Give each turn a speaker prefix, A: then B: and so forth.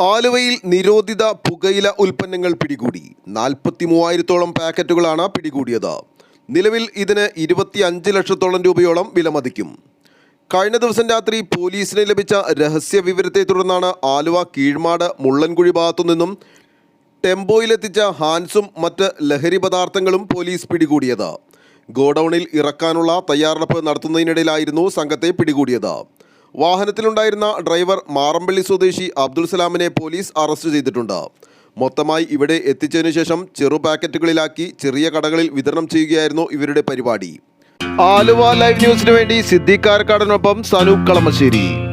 A: ആലുവയിൽ നിരോധിത പുകയില ഉൽപ്പന്നങ്ങൾ പിടികൂടി. നാൽപ്പത്തി മൂവായിരത്തോളം പാക്കറ്റുകളാണ് പിടികൂടിയത്. നിലവിൽ ഇതിന് ഇരുപത്തി അഞ്ച് ലക്ഷത്തോളം രൂപയോളം വിലമതിക്കും. കഴിഞ്ഞ ദിവസം രാത്രി പോലീസിന് ലഭിച്ച രഹസ്യ വിവരത്തെ തുടർന്നാണ് ആലുവ കീഴ്മാട് മുള്ളൻകുഴി ഭാഗത്തു നിന്നും ടെമ്പോയിലെത്തിച്ച ഹാൻസും മറ്റ് ലഹരി പദാർത്ഥങ്ങളും പോലീസ് പിടികൂടിയത്. ഗോഡൌണിൽ ഇറക്കാനുള്ള തയ്യാറെടുപ്പ് നടത്തുന്നതിനിടയിലായിരുന്നു സംഘത്തെ പിടികൂടിയത്. വാഹനത്തിലുണ്ടായിരുന്ന ഡ്രൈവർ മാറമ്പള്ളി സ്വദേശി അബ്ദുൽ സലാമിനെ പോലീസ് അറസ്റ്റ് ചെയ്തിട്ടുണ്ട്. മൊത്തമായി ഇവിടെ എത്തിച്ചതിനു ശേഷം ചെറു പാക്കറ്റുകളിലാക്കി ചെറിയ കടകളിൽ വിതരണം ചെയ്യുകയായിരുന്നു ഇവരുടെ പരിപാടി. ആലുവ ലൈവ് ന്യൂസിനു വേണ്ടി സിദ്ദിഖ് കാരക്കാടനൊപ്പം സനൂപ് കളമശ്ശേരി.